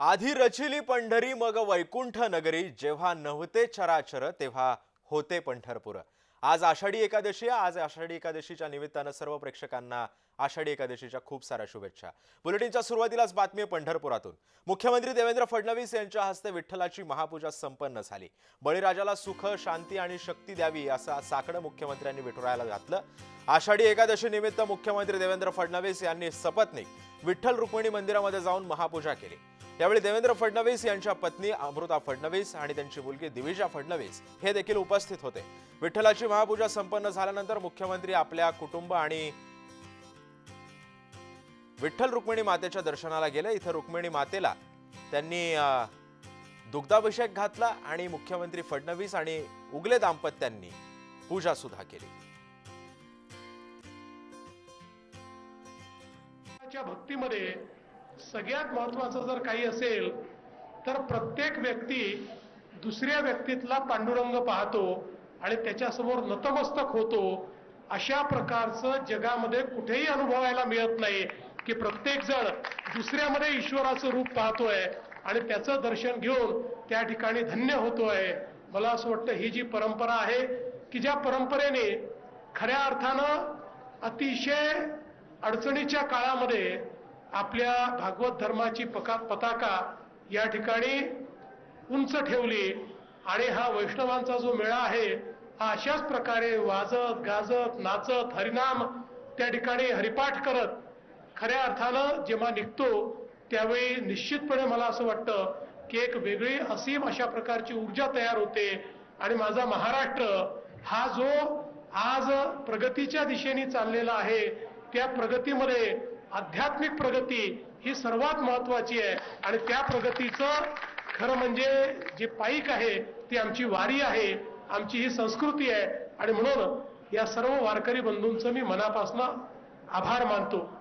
आधी रचिली पंढरी मग वैकुंठ नगरी जेव्हा नव्हते चराचर तेव्हा होते पंढरपूर. आज आषाढी एकादशी आज आषाढी एकादशीच्या निमित्तानं सर्व प्रेक्षकांना आषाढी एकादशीच्या खूप साऱ्या शुभेच्छा. बुलेटिनच्या सुरुवातीलाच बातमी पंढरपुरातून. मुख्यमंत्री देवेंद्र फडणवीस यांच्या हस्ते विठ्ठलाची महापूजा संपन्न झाली. बळीराजाला सुख शांती आणि शक्ती द्यावी असं साकडं मुख्यमंत्र्यांनी विठुरायला घातलं. आषाढी एकादशी निमित्त मुख्यमंत्री देवेंद्र फडणवीस यांनी सपत्नीक विठ्ठल रुक्मिणी मंदिरामध्ये जाऊन महापूजा केली. यावेळी देवेंद्र फडणवीस यांच्या पत्नी अमृता फडणवीस आणि त्यांची मुलगी दिविजा फडणवीस हे देखील उपस्थित होते. विठ्ठलाची महापूजा संपन्न झाल्यानंतर मुख्यमंत्री आपल्या कुटुंब आणि विठ्ठल रुक्मिणी मातेच्या दर्शनाला गेले. इथं रुक्मिणी मातेला त्यांनी दुग्धाभिषेक घातला आणि मुख्यमंत्री फडणवीस आणि उगले दाम्पत्यांनी पूजा सुद्धा केली. च्या भक्तीमध्ये सगळ्यात महत्वाचं जर काही असेल तर प्रत्येक व्यक्ती दुसऱ्या व्यक्तीतला पांडुरंग पाहतो आणि त्याच्यासमोर नतमस्तक होतो. अशा प्रकारचं जगामध्ये कुठेही अनुभवायला मिळत नाही की प्रत्येक जण दुसऱ्यामध्ये ईश्वराचं रूप पाहतोय आणि त्याचं दर्शन घेऊन त्या ठिकाणी धन्य होतोय. मला असं वाटतं ही जी परंपरा आहे की ज्या परंपरेने खऱ्या अर्थानं अतिशय अडचणीच्या काळामध्ये आपल्या भागवत धर्माची पका पताका या ठिकाणी उंच ठेवली आणि हा वैष्णवांचा जो मेळा आहे हा अशाच प्रकारे वाजत गाजत नाचत हरिनाम त्या ठिकाणी हरिपाठ करत खऱ्या अर्थानं जेव्हा निघतो त्यावेळी निश्चितपणे मला असं वाटतं की एक वेगळी असीम अशा प्रकारची ऊर्जा तयार होते आणि माझा महाराष्ट्र हा जो आज प्रगतीच्या दिशेने चाललेला आहे त्या प्रगतीमध्ये आध्यात्मिक प्रगती ही सर्वात महत्वाची आहे. आणि त्या प्रगतीचं खरं म्हणजे जे पाईक आहे ती आमची वारी आहे आमची ही संस्कृती आहे. आणि म्हणून या सर्व वारकरी बंधूंचं मी मनापासून आभार मानतो.